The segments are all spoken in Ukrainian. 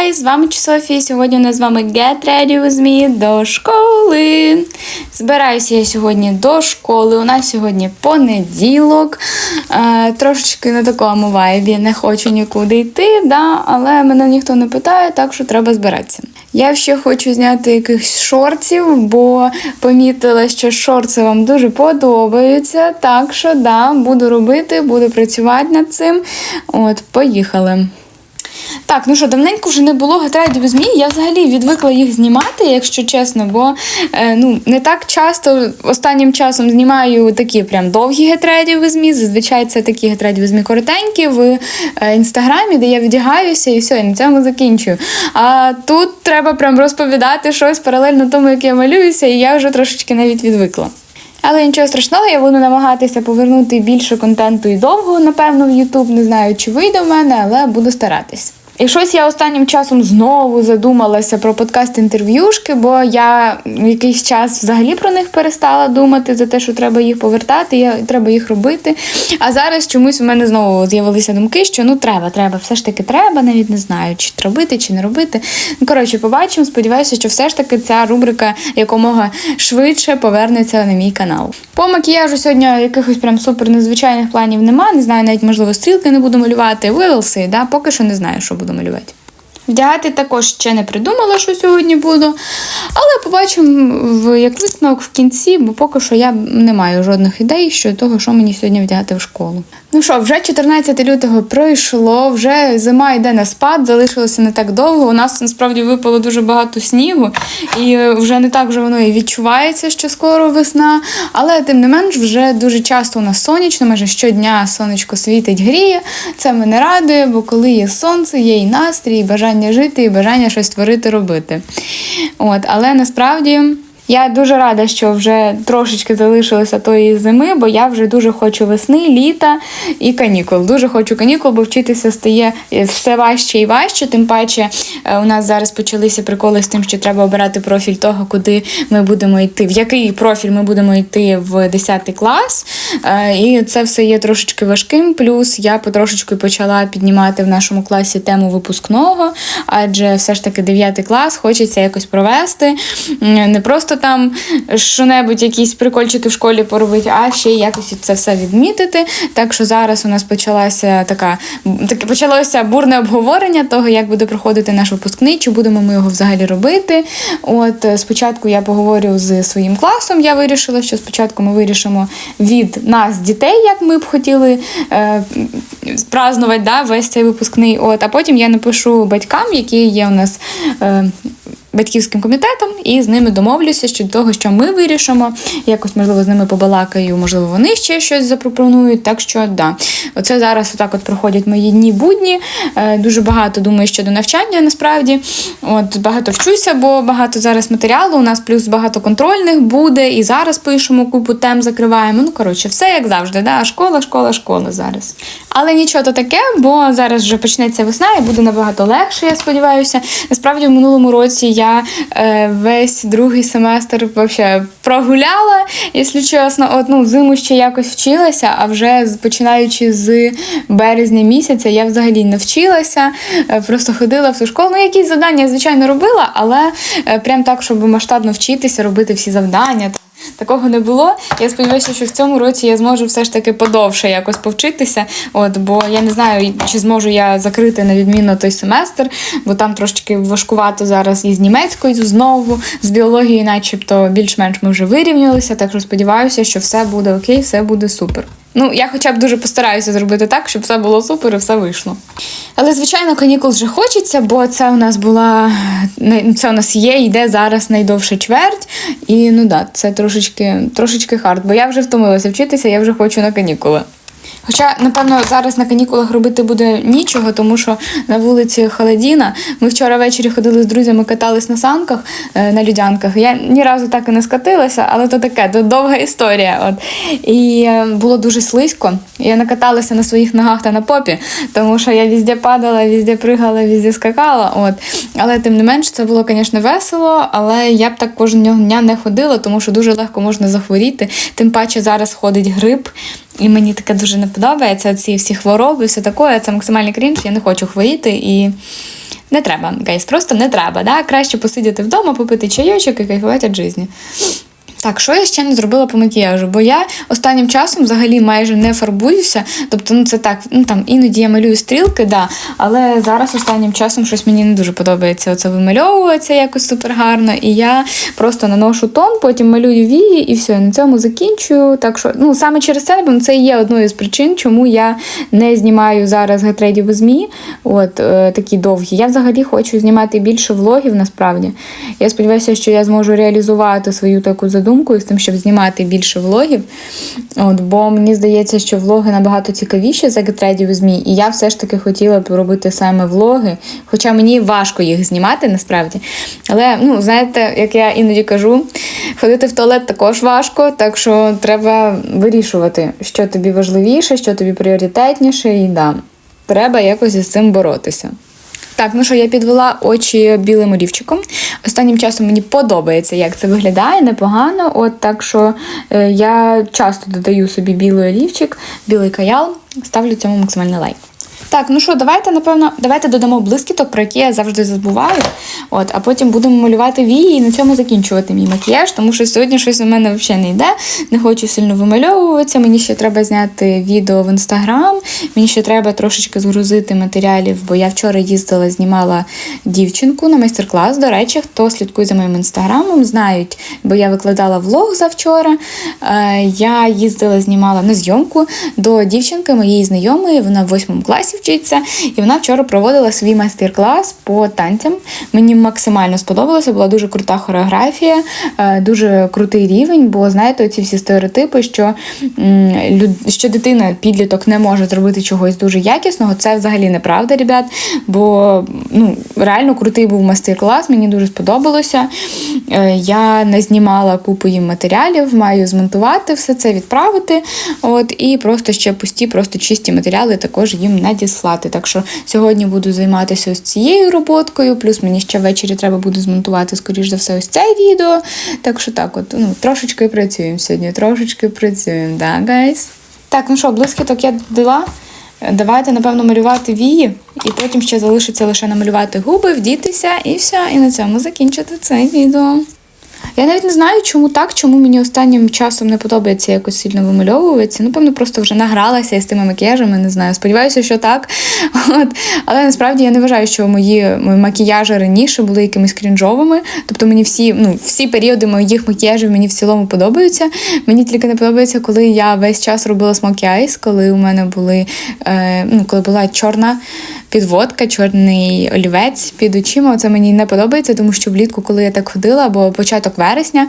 гай! З вами Софія. Сьогодні у нас з вами Get Ready With Me до школи. Збираюся я сьогодні до школи. У нас сьогодні понеділок. Е, трошечки на такому вайбі не хочу нікуди йти, да, але мене ніхто не питає, так що треба збиратися. Я ще хочу зняти якихось шортів, бо помітила, що шорти вам дуже подобаються. Так що да, буду робити, буду працювати над цим. От, поїхали. Так, ну що, давненько вже не було гетрайдів змі. Я взагалі відвикла їх знімати, якщо чесно, бо е, ну, не так часто останнім часом знімаю такі прям довгі гетрайдів змі. Зазвичай це такі гетрайдів змі коротенькі в е, інстаграмі, де я вдягаюся і все, і на цьому закінчую. А тут треба прям розповідати щось паралельно тому, як я малююся, і я вже трошечки навіть відвикла. Але нічого страшного, я буду намагатися повернути більше контенту і довго, напевно, в YouTube. Не знаю, чи вийде в мене, але буду старатись. І щось я останнім часом знову задумалася про подкаст-інтерв'юшки, бо я якийсь час взагалі про них перестала думати за те, що треба їх повертати, я, треба їх робити. А зараз чомусь у мене знову з'явилися думки, що ну треба, треба, все ж таки треба, навіть не знаю, чи робити, чи не робити. Ну, коротше, побачимо. Сподіваюся, що все ж таки ця рубрика якомога швидше повернеться на мій канал. По макіяжу сьогодні якихось прям супер незвичайних планів нема. Не знаю, навіть можливо стрілки не буду малювати. We да? поки що не знаю, що буду малювати. Вдягати також ще не придумала, що сьогодні буду. Але побачимо в як висновок в кінці, бо поки що я не маю жодних ідей щодо того, що мені сьогодні вдягати в школу. Ну що, вже 14 лютого пройшло, вже зима йде на спад, залишилося не так довго. У нас насправді випало дуже багато снігу, і вже не так вже воно і відчувається, що скоро весна. Але тим не менш, вже дуже часто у нас сонячно, майже щодня сонечко світить, гріє. Це мене радує, бо коли є сонце, є і настрій, і бажання жити, і бажання щось творити, робити. От, але насправді. Я дуже рада, що вже трошечки залишилося тої зими, бо я вже дуже хочу весни, літа і канікул. Дуже хочу канікул, бо вчитися стає все важче і важче. Тим паче е, у нас зараз почалися приколи з тим, що треба обирати профіль того, куди ми будемо йти, в який профіль ми будемо йти в 10 клас. Е, і це все є трошечки важким. Плюс я потрошечку почала піднімати в нашому класі тему випускного, адже все ж таки 9 клас хочеться якось провести. Не просто там що-небудь, якісь прикольчики в школі поробити, а ще якось це все відмітити. Так що зараз у нас почалася така таке почалося бурне обговорення того, як буде проходити наш випускний, чи будемо ми його взагалі робити. От е, спочатку я поговорю з своїм класом. Я вирішила, що спочатку ми вирішимо від нас, дітей, як ми б хотіли е, празднувати да, весь цей випускний. От, а потім я напишу батькам, які є у нас. Е, батьківським комітетом і з ними домовлюся щодо того, що ми вирішимо. Якось, можливо, з ними побалакаю, можливо, вони ще щось запропонують. Так що, да, оце зараз отак от проходять мої дні будні. Е, дуже багато думаю щодо навчання насправді. От Багато вчуся, бо багато зараз матеріалу. У нас плюс багато контрольних буде. І зараз пишемо купу тем, закриваємо. Ну, коротше, все як завжди. Да? Школа, школа, школа зараз. Але нічого то таке, бо зараз вже почнеться весна і буде набагато легше, я сподіваюся. Насправді, в минулому році я е, весь другий семестр вообще прогуляла, якщо чесно, от, ну, зиму ще якось вчилася, а вже починаючи з березня місяця, я взагалі не вчилася, е, просто ходила в ту школу. Ну, якісь завдання, звичайно, робила, але е, прям так, щоб масштабно вчитися, робити всі завдання. Такого не було. Я сподіваюся, що в цьому році я зможу все ж таки подовше якось повчитися. От, бо я не знаю, чи зможу я закрити на відмінно той семестр, бо там трошки важкувато зараз із німецькою знову, з біологією, начебто, більш-менш ми вже вирівнялися. Так що сподіваюся, що все буде окей, все буде супер. Ну, я хоча б дуже постараюся зробити так, щоб все було супер і все вийшло. Але, звичайно, канікул вже хочеться, бо це у нас була це у нас є, йде зараз найдовша чверть. І ну да, це трошечки трошечки хард, бо я вже втомилася вчитися, я вже хочу на канікули. Хоча, напевно, зараз на канікулах робити буде нічого, тому що на вулиці Холодіна. Ми вчора ввечері ходили з друзями, катались на санках е, на людянках. Я ні разу так і не скатилася, але то таке, то довга історія. От. І е, було дуже слизько. Я накаталася на своїх ногах та на попі, тому що я візде падала, візде пригала, візде скакала. От. Але тим не менш, це було, звісно, весело, але я б так кожного дня не ходила, тому що дуже легко можна захворіти. Тим паче зараз ходить грип. І мені таке дуже не подобається. Ці всі хвороби, все таке. Це максимальний крінж, я не хочу хворіти. І Не треба, гайс, просто не треба. Да? Краще посидіти вдома, попити чайочок і кайфувати від житті. Так, що я ще не зробила по макіяжу? Бо я останнім часом взагалі майже не фарбуюся. Тобто, ну це так, ну там іноді я малюю стрілки, да. Але зараз останнім часом щось мені не дуже подобається. Оце вимальовується якось супер гарно. І я просто наношу тон, потім малюю вії, і все, на цьому закінчую. Так що, ну саме через це, напевно, це є одною з причин, чому я не знімаю зараз гетреді в ЗМІ. От е, такі довгі. Я взагалі хочу знімати більше влогів насправді. Я сподіваюся, що я зможу реалізувати свою таку задумку з тим, щоб знімати більше влогів. От, Бо мені здається, що влоги набагато цікавіші за гетреді в ЗМІ, і я все ж таки хотіла б робити саме влоги. Хоча мені важко їх знімати насправді. Але, ну, знаєте, як я іноді кажу, ходити в туалет також важко, так що треба вирішувати, що тобі важливіше, що тобі пріоритетніше, і да, треба якось із цим боротися. Так, ну що, я підвела очі білим олівчиком. Останнім часом мені подобається, як це виглядає, непогано. От так що е, я часто додаю собі білий олівчик, білий каял, ставлю цьому максимальний лайк. Так, ну що, давайте, напевно, давайте додамо блискіток, про які я завжди забуваю. От, а потім будемо малювати вії і на цьому закінчувати мій макіяж, тому що сьогодні щось у мене взагалі не йде. Не хочу сильно вимальовуватися. Мені ще треба зняти відео в інстаграм. Мені ще треба трошечки згрузити матеріалів, бо я вчора їздила, знімала дівчинку на майстер-клас. До речі, хто слідкує за моїм інстаграмом, знають, бо я викладала влог завчора. Е, Я їздила, знімала на зйомку до дівчинки, моєї знайомої, вона в восьмому класі вчиться, і вона вчора проводила свій майстер-клас по танцям. Мені максимально сподобалося, була дуже крута хореографія, е, дуже крутий рівень, бо знаєте, ці всі стереотипи, що, що дитина, підліток не може зробити чогось дуже якісного, це взагалі неправда, ребят. Бо ну, реально крутий був майстер-клас, мені дуже сподобалося. Е, Я не знімала купу їм матеріалів, маю змонтувати все це, відправити. От, і просто ще пусті, просто чисті матеріали також їм надіслати. Так що сьогодні буду займатися ось цією роботкою, плюс мені ще ввечері треба буде змонтувати, скоріш за все, ось це відео. Так що так, от, ну, трошечки працюємо сьогодні, трошечки працюємо, да, гайс? Так, ну що, блискіток я додала. Давайте, напевно, малювати вії, і потім ще залишиться лише намалювати губи, вдітися і все, і на цьому закінчити це відео. Я навіть не знаю, чому так, чому мені останнім часом не подобається якось сильно вимальовуватися. Ну, певно, просто вже награлася із тими макіяжами, не знаю. Сподіваюся, що так. От. Але насправді я не вважаю, що мої, мої макіяжі раніше були якимись крінжовими. Тобто мені всі, ну, всі періоди моїх макіяжів мені в цілому подобаються. Мені тільки не подобається, коли я весь час робила смокі айс, коли у мене були, е, ну, коли була чорна підводка, чорний олівець під очима. Це мені не подобається, тому що влітку, коли я так ходила, або початок вересня,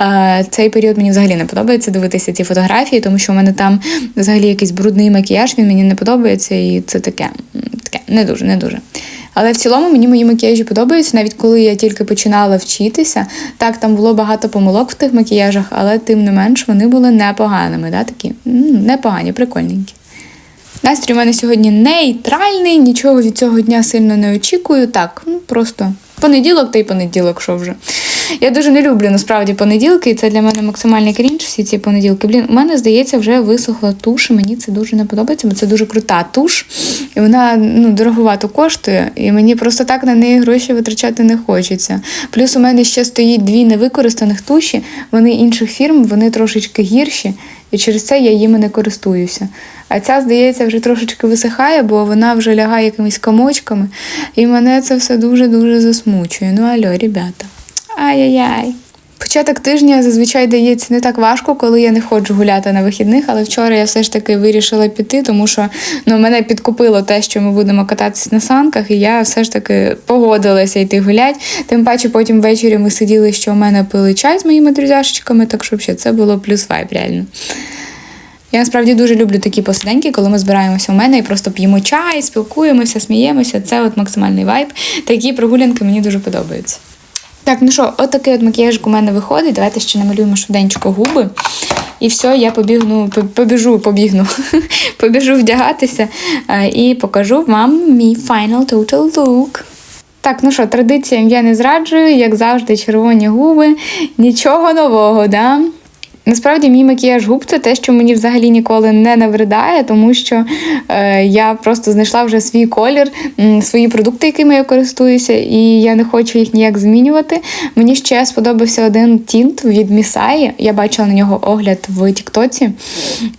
е, цей період мені взагалі не подобається дивитися ці фотографії, тому що у мене там взагалі якийсь брудний макіяж, він мені не подобається, і це таке, таке не дуже, не дуже. Але в цілому мені мої макіяжі подобаються, навіть коли я тільки починала вчитися. Так, там було багато помилок в тих макіяжах, але тим не менш вони були непоганими, да, такі непогані, прикольненькі. Настрій у мене сьогодні нейтральний, нічого від цього дня сильно не очікую. Так, ну просто понеділок та й понеділок, що вже. Я дуже не люблю насправді понеділки, і це для мене максимальний крінж, всі ці понеділки. Блін, у мене, здається, вже висохла туш, і мені це дуже не подобається, бо це дуже крута туш, і вона ну, дороговато коштує, і мені просто так на неї гроші витрачати не хочеться. Плюс у мене ще стоїть дві невикористаних туші, вони інших фірм, вони трошечки гірші, і через це я їми не користуюся. А ця, здається, вже трошечки висихає, бо вона вже лягає якимись комочками, і мене це все дуже-дуже засмучує. Ну алло, ребята. Ай-яй-яй. Початок тижня зазвичай дається не так важко, коли я не ходжу гуляти на вихідних, але вчора я все ж таки вирішила піти, тому що ну, мене підкупило те, що ми будемо кататися на санках, і я все ж таки погодилася йти гуляти. Тим паче потім ввечері ми сиділи, що у мене пили чай з моїми друзяшечками, так що взагалі це було плюс вайб реально. Я насправді дуже люблю такі посиденьки, коли ми збираємося у мене і просто п'ємо чай, спілкуємося, сміємося. Це от максимальний вайб. Такі прогулянки мені дуже подобаються. Так, ну що, от такий от макіяжик у мене виходить. Давайте ще намалюємо швиденько губи. І все, я побігну, побіжу, побігну, побіжу вдягатися е, і покажу вам мій final total look. Так, ну що, традиціям я не зраджую, як завжди, червоні губи. Нічого нового, да? Насправді мій макіяж губ це те, що мені взагалі ніколи не навредає, тому що е, я просто знайшла вже свій колір, свої продукти, якими я користуюся, і я не хочу їх ніяк змінювати. Мені ще сподобався один тінт від Місаї. Я бачила на нього огляд в Тіктоці,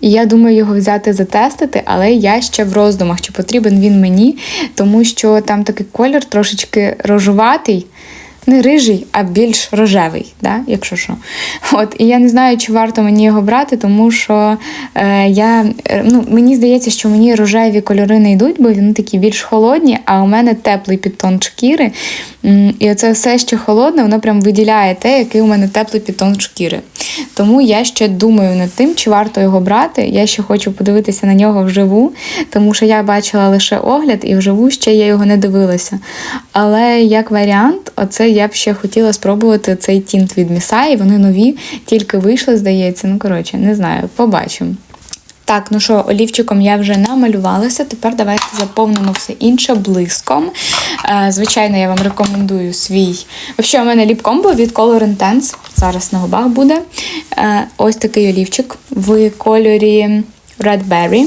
і я думаю його взяти затестити, але я ще в роздумах, чи потрібен він мені, тому що там такий колір трошечки рожуватий. Не рижий, а більш рожевий, да? якщо що. От, і я не знаю, чи варто мені його брати, тому що е, я, е, ну, мені здається, що мені рожеві кольори не йдуть, бо вони такі більш холодні, а у мене теплий підтон шкіри. І оце все ще холодне, воно прям виділяє те, який у мене теплий підтон шкіри. Тому я ще думаю над тим, чи варто його брати. Я ще хочу подивитися на нього вживу, тому що я бачила лише огляд, і вживу ще я його не дивилася. Але як варіант, оце я б ще хотіла спробувати цей тінт від Місаї. Вони нові, тільки вийшли, здається. Ну, коротше, не знаю, побачимо. Так, ну що, олівчиком я вже намалювалася. Тепер давайте заповнимо все інше блиском. Е, звичайно, я вам рекомендую свій. Взагалі, у мене ліп-комбо від Color Intense. Зараз на губах буде. Е, ось такий олівчик в кольорі Red Berry.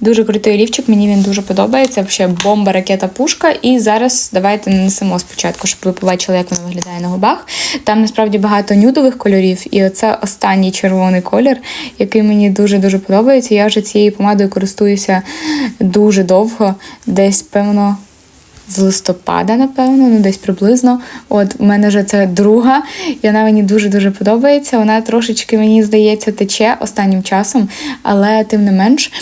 Дуже крутий олівчик, мені він дуже подобається. Взагалі бомба, ракета, пушка. І зараз давайте нанесемо спочатку, щоб ви побачили, як воно виглядає на губах. Там насправді багато нюдових кольорів, і оце останній червоний колір, який мені дуже-дуже подобається. Я вже цією помадою користуюся дуже довго, десь, певно. З листопада, напевно, ну десь приблизно. От у мене вже це друга, і вона мені дуже-дуже подобається. Вона трошечки, мені здається, тече останнім часом, але тим не менш,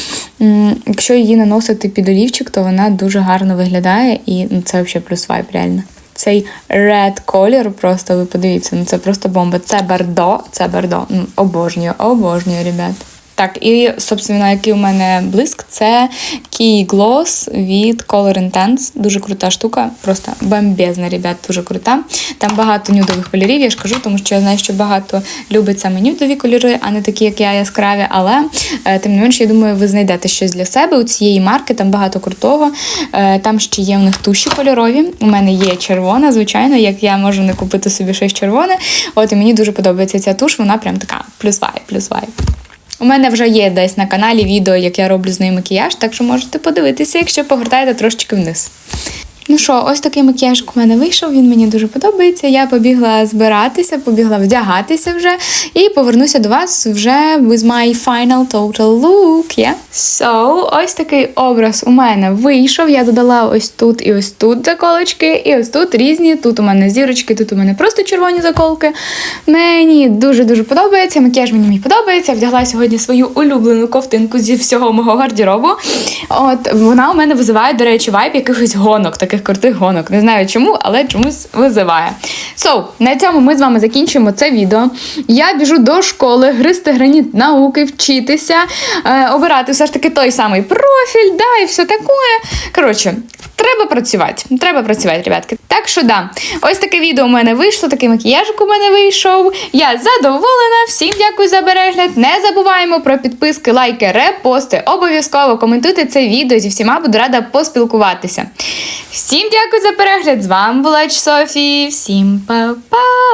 якщо її наносити під олівчик, то вона дуже гарно виглядає, і ну, це взагалі плюс вайп, реально. Цей red колір, просто ви подивіться, ну це просто бомба. Це Бордо, це Бордо. Ну, обожнюю, обожнюю, ребят. Так, і, собственно, який у мене блиск, це Key Gloss від Color Intense. Дуже крута штука, просто бомбезна, ребят, дуже крута. Там багато нюдових кольорів, я ж кажу, тому що я знаю, що багато любить саме нюдові кольори, а не такі, як я, яскраві. Але е, тим не менш, я думаю, ви знайдете щось для себе. У цієї марки там багато крутого. Е, Там ще є у них туші кольорові. У мене є червона, звичайно, як я можу не купити собі щось червоне. От і мені дуже подобається ця туш, вона прям така плюс вайп, плюс вайп. У мене вже є десь на каналі відео, як я роблю з нею макіяж, так що можете подивитися, якщо погортаєте трошечки вниз. Ну що, ось такий макіяж у мене вийшов, він мені дуже подобається. Я побігла збиратися, побігла вдягатися вже і повернуся до вас вже with my final total look. Yeah? So, ось такий образ у мене вийшов. Я додала ось тут і ось тут заколочки, і ось тут різні. Тут у мене зірочки, тут у мене просто червоні заколки. Мені дуже-дуже подобається. Макіяж мені мій подобається. Вдягла сьогодні свою улюблену ковтинку зі всього мого гардеробу. От вона у мене визиває, до речі, вайб якихось гонок, таких крутих гонок. Не знаю чому, але чомусь визиває. So, на цьому ми з вами закінчуємо це відео. Я біжу до школи, гристи граніт науки, вчитися, е, обирати все ж таки той самий профіль, да, і все таке. Коротше. Треба працювати, треба працювати, ребятки. Так що да, ось таке відео у мене вийшло, такий макіяжик у мене вийшов. Я задоволена. Всім дякую за перегляд. Не забуваємо про підписки, лайки, репости. Обов'язково коментуйте це відео зі всіма, буду рада поспілкуватися. Всім дякую за перегляд. З вами була Софі. Всім па-па!